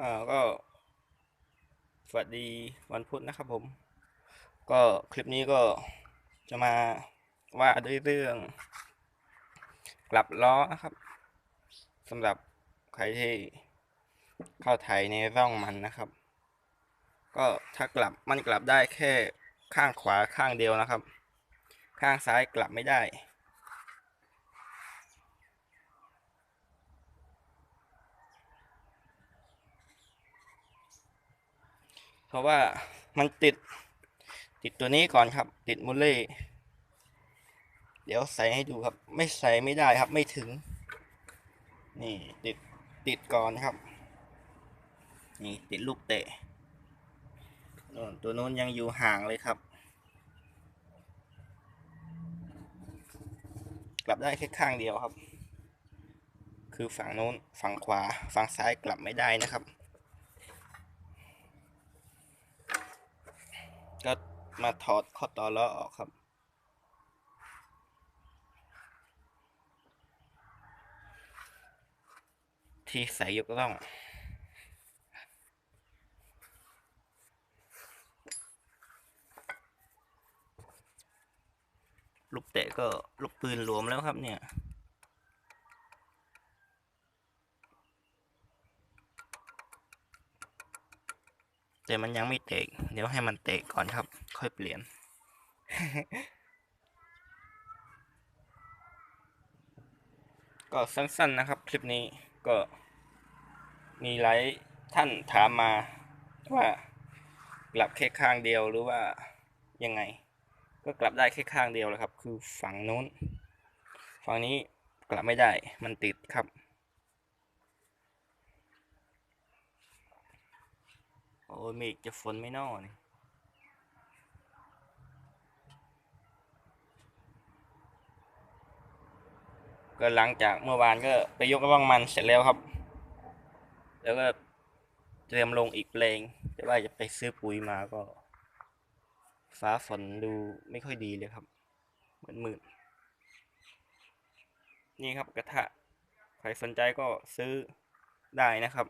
อ่าก็ สวัสดีวันพุธนะครับผม ก็คลิปนี้ก็จะมาว่าด้วยเรื่อง กลับล้อนะครับสำหรับใครที่เข้าไถในร่องมันนะครับ ก็ถ้ากลับมันกลับได้แค่ข้างขวาข้างเดียวนะครับ ข้างซ้ายกลับไม่ได้ เพราะว่ามันติดติดตัวนี้ก่อนครับ ติดมูลเล่ เดี๋ยวใส่ให้ดูครับ ไม่ใส่ไม่ได้ครับไม่ถึง นี่ติดติดก่อนครับ นี่ติดลูกเตะตัวนู้นยังอยู่ห่างเลยครับ กลับได้แค่ข้างเดียวครับ คือฝั่งโน้นฝั่งขวาฝั่งซ้ายกลับไม่ได้นะครับ ก็มาถอดข้อต่อล้อออกครับ ที่ใส่ยกล่องลูกเตะก็ลูกปืนรวมแล้วครับเนี่ย แต่มันยังไม่เตะเดี๋ยวให้มันเตะก่อนครับ ค่อยเปลี่ยน ก็สั้นๆนะครับ คลิปนี้ก็มีหลายท่านถามมาว่ากลับแค่ข้างเดียวหรือว่ายังไง ก็กลับได้แค่ข้างเดียวแหละครับ คือฝั่งนู้น ฝั่งนี้กลับไม่ได้มันติดครับ โอ้ยเมฆจะฝนไม่นอนี่ก็หลังจากเมื่อวานก็ไปยกกระบังมันเสร็จแล้วครับ แล้วก็เตรียมลงอีกเพลงแต่ว่าจะไปซื้อปุ๋ยมาก็ ฟ้าฝนดูไม่ค่อยดีเลยครับเหมือนมืดนี่ครับกระทะ ใครสนใจก็ซื้อได้นะครับ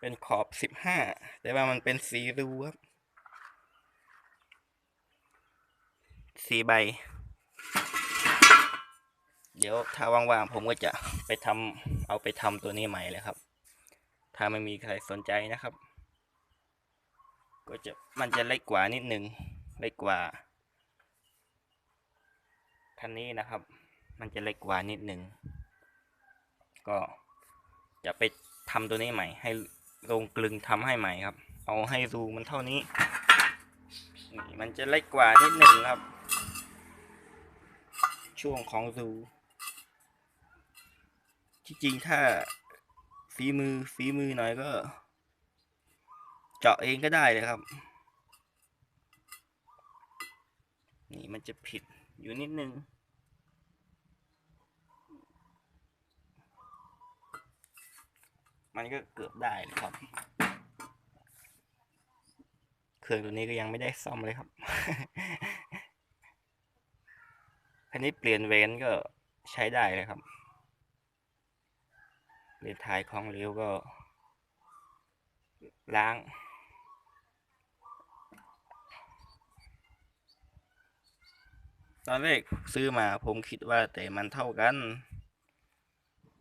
เป็นขอบสิบห้าแต่ว่ามันเป็นสีรูครับสีใบ เดี๋ยวถ้าว่างๆผมก็จะไปทำเอาไปทำตัวนี้ใหม่เลยครับ ถ้าไม่มีใครสนใจนะครับ ก็จะมันจะเล็กกว่านิดหนึ่งเล็กกว่าคันนี้นะครับ มันจะเล็กกว่านิดหนึ่งก็จะไปทำตัวนี้ใหม่ให้ ลงกลึงทำให้ใหม่ครับ เอาให้รูมันเท่านี้นี่มันจะเล็กกว่านิดหนึ่งครับ ช่วงของรูที่จริงถ้าฝีมือฝีมือหน่อยก็ เจาะเองก็ได้เลยครับ นี่มันจะผิดอยู่นิดนึง มันก็เกือบได้เลยครับ เครื่องตัวนี้ก็ยังไม่ได้ซ่อมเลยครับคันนี้เปลี่ยนเวนก็ใช้ได้เลยครับเปลี่ยนท้ายของเร็วก็ ล้างตอนแรกซื้อมาผมคิดว่าแต่มันเท่ากัน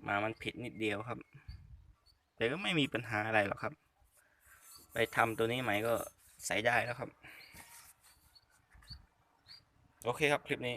มามันผิดนิดเดียวครับ แต่ก็ไม่มีปัญหาอะไรหรอกครับ ไปทำตัวนี้ใหม่ก็ใส่ได้แล้วครับ โอเคครับคลิปนี้